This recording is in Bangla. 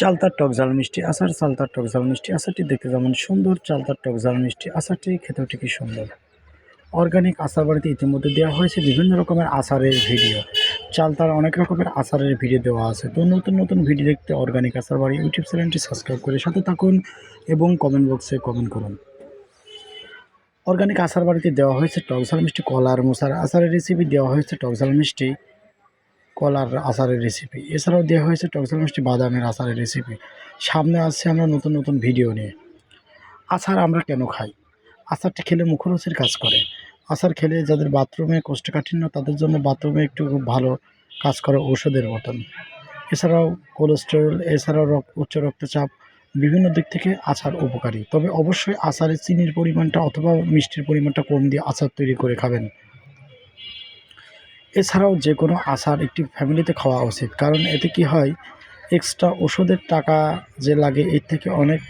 চালতার টক ঝাল মিষ্টি, আচার চালতার টক ঝাল মিষ্টি, আচারটি দেখতে যেমন সুন্দর, চালতার টক ঝাল মিষ্টি, আচারটি খেতেও ঠিকই সুন্দর। অর্গানিক আচার বাড়িতে ইতিমধ্যে দেওয়া হয়েছে বিভিন্ন রকমের আচারের ভিডিও। চালতার অনেক রকমের আচারের ভিডিও দেওয়া আছে। তো নতুন নতুন ভিডিও দেখতে অর্গানিক আচার বাড়ি ইউটিউব চ্যানেলটি সাবস্ক্রাইব করে সাথে থাকুন এবং কমেন্ট বক্সে কমেন্ট করুন। অর্গানিক আচার বাড়িতে দেওয়া হয়েছে টক ঝাল মিষ্টি, কলার মশার আচারের রেসিপি দেওয়া হয়েছে টক ঝাল মিষ্টি। কলার আচারের রেসিপি এছাড়াও দেওয়া হয়েছে টকঝাল মিষ্টি বাদামের আচারের রেসিপি সামনে আসছে আমরা নতুন নতুন ভিডিও নিয়ে। আচার আমরা কেন খাই? আচারটি খেলে মুখরোচের কাজ করে। আচার খেলে যাদের বাথরুমে কোষ্ঠকাঠিন্য, তাদের জন্য বাথরুমে একটু খুব ভালো কাজ করে ঔষধের মতন। এছাড়াও কোলেস্টেরল এছাড়াও রক- উচ্চ রক্তচাপ, বিভিন্ন দিক থেকে আচার উপকারী। তবে অবশ্যই আচারে চিনির পরিমাণটা অথবা মিষ্টির পরিমাণটা কম দিয়ে আচার তৈরি করে খাবেন। এছাড়াও যে কোনো আচার একটি ফ্যামিলিতে খাওয়া উচিত। কারণ এতে কি হয় এক্সট্রা ওষুধের টাকা যে লাগে, এর থেকে অনেক